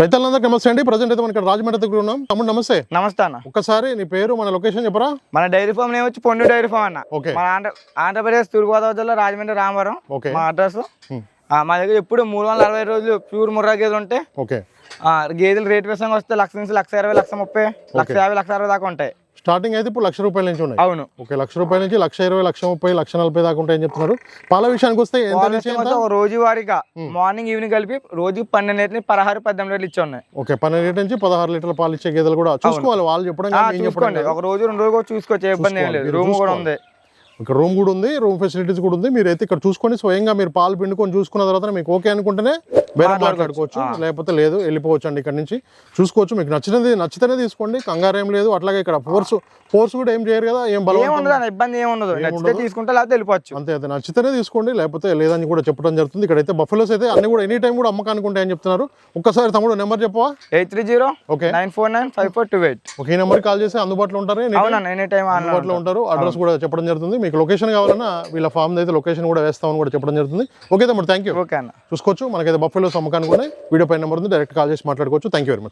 రైతులందరికీ నమస్తే అండి. ప్రజెంట్ అయితే మనం ఇక్కడ రాజమండ్రి దగ్గర ఉన్నాం. తమ్ముడు నమస్తే. నమస్తే అన్న. ఒక్కసారి నీ పేరు మన లొకేషన్ చెప్పరా? మన డైరీ ఫామ్ నేమ్ వచ్చి పొండు డైరీ ఫామ్ అన్న. ఓకే. మన ఆంధ్ర ఆంధ్రప్రదేశ్ తూర్పుగోదావరి జిల్లా రాజమండ్రి రామవరం. ఓకే. మా అడ్రస్. మా. దగ్గర ఎప్పుడు మూడు వందల అరవై రోజులు ప్యూర్ ముర్రా గేదెలు ఉంటాయి ఓకే. ఆ, గేదెలు రేట్ విషయంగా వస్తే లక్ష నుంచి లక్ష ఇరవై లక్ష ముప్పై లక్ష యాభై లక్ష అరవై దాకా ఉంటాయి. స్టార్టింగ్ అయితే ఇప్పుడు లక్ష రూపాయల నుంచి ఉన్నాయి. అవును. ఓకే లక్ష రూపాయల నుంచి లక్ష ఇరవై లక్ష ముప్పై లక్ష నలభై దాకా ఉంటాయని చెప్తున్నారు. పాల విషయానికి వస్తే ఎంత పాల నుంచి విషయం ఎంత? వస్తే ఒక రోజు వారీగా మార్నింగ్ ఈవినింగ్ కలిపి రోజు పన్నెండు లీటర్లు పదహారు పద్దెనిమిది లీటర్లు ఇచ్చి ఉన్నాయి. ఓకే పన్నెండు లీటర్ నుంచి పదహారు లీటర్ల పాలు ఇచ్చే గేదెలు కూడా చూసుకోవాలి. వాళ్ళు చెప్పడం చెప్పడం చూసుకోండి. ఒక రోజు రెండు కూడా చూసుకోవచ్చు. ఇబ్బంది ఏం లేదు. రూమ్ కూడా. ఉంది. ఇక్కడ రూమ్ కూడా ఉంది రూమ్ ఫెసిలిటీస్ కూడా ఉంది. మీరు అయితే ఇక్కడ చూసుకొని స్వయంగా మీరు పాలు పిండుకొని చూసుకున్న తర్వాత మీకు ఓకే అనుకుంటేనే బేరం మాట్లాడుకోవచ్చు లేకపోతే లేదు వెళ్ళిపోవచ్చు అండి ఇక్కడ నుంచి. చూసుకోవచ్చు మీకు నచ్చినది నచ్చితేనే తీసుకోండి కంగారు ఏం లేదు అట్లాగే ఇక్కడ ఫోర్స్ ఫోర్స్ కూడా ఏం చేయరు కదా ఏం బలం ఉండదు ఇబ్బంది ఏం ఉండదు నచ్చితే తీసుకుంటే లేకపోతే వెళ్ళిపోవచ్చు. అంతే అయితే నచ్చితేనే తీసుకోండి లేకపోతే లేదని కూడా చెప్పడం జరుగుతుంది. ఇక్కడైతే బఫెలోస్ అయితే అన్ని కూడా ఎనీ టైం కూడా అమ్మకానికి ఉంటాయని చెప్తున్నారు. ఒక్కసారి తమ్ముడు నెంబర్ చెప్పవా? Eight three zero okay. Nine four nine five four two eight. ఒక ఈ నెంబర్కి కాల్ చేసి అందుబాటులో ఉంటారు ఎనీ టైం అందుబాటులో ఉంటారు. అడ్రస్ కూడా చెప్పడం జరుగుతుంది. మీకు లొకేషన్ కావాలన్నా వీళ్ళ ఫామ్ అయితే లొకేషన్ కూడా వేస్తామని కూడా చెప్పడం జరుగుతుంది. ఓకే తమ్ముడు థ్యాంక్ యూ ఓకే అన్న. చూసుకోవచ్చు మనకైతే ఫెలోస్ అమ్మకానికి ఉన్నాయి వీడియో పైన నెంబర్ ఉంది. డైరెక్ట్ కాల్ చేసి మాట్లాడుకోవచ్చు. Thank you very much